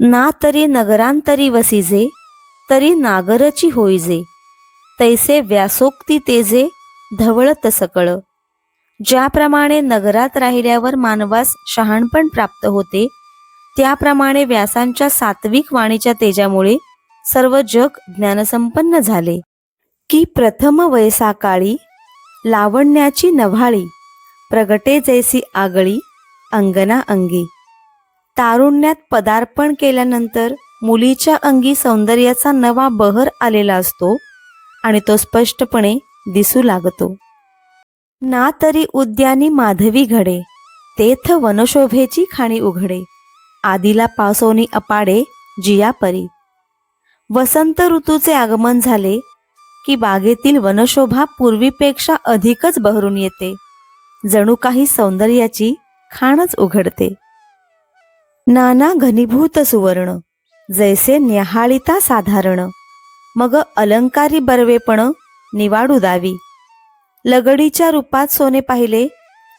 ना तरी नगरांतरी वसिजे तरी नागरची होईजे. तैसे व्यासोक्ती तेजे धवळत सकळ. ज्याप्रमाणे नगरात राहिल्यावर मानवास शहाणपण प्राप्त होते त्याप्रमाणे व्यासांच्या सात्विक वाणीच्या तेजामुळे सर्व जग ज्ञानसंपन्न झाले. की प्रथम वयसाकाळी लावण्याची नव्हाळी प्रगटे जैसी आगळी अंगना अंगी तारुण्यात पदार्पण केल्यानंतर मुलीच्या अंगी सौंदर्याचा नवा बहर आलेला असतो आणि तो स्पष्टपणे दिसू लागतो. ना तरी उद्यानी माधवी घडे तेथ वनशोभेची खाणी उघडे आदिला पावसोनी अपाडे जियापरी वसंत ऋतूचे आगमन झाले की बागेतील वनशोभा पूर्वीपेक्षा अधिकच बहरून येते जणू काही सौंदर्याची खाणच उघडते. नाना घनीभूत सुवर्ण जैसे न्याहाळिता साधारण. मग अलंकारी बर्वेपण निवाडू दावी. लगडीच्या रूपात सोने पाहिले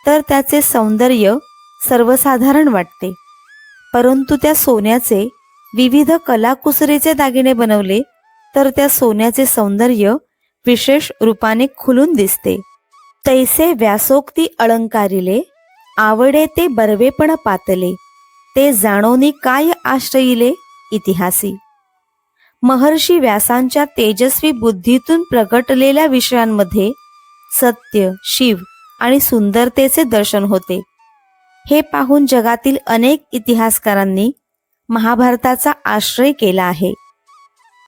तर त्याचे सौंदर्य सर्वसाधारण वाटते. परंतु त्या सोन्याचे विविध कलाकुसरीचे दागिने बनवले तर त्या सोन्याचे सौंदर्य विशेष रूपाने खुलून दिसते. तैसे व्यासोक्ती अलंकारिले आवडे ते बर्वेपण पातले. ते जाणोनी काय आश्रयिले? इतिहासी. महर्षी व्यासांच्या तेजस्वी बुद्धीतून प्रगटलेल्या विषयांमध्ये सत्य शिव आणि सुंदरतेचे दर्शन होते. हे पाहून जगातील अनेक इतिहासकारांनी महाभारताचा आश्रय केला आहे.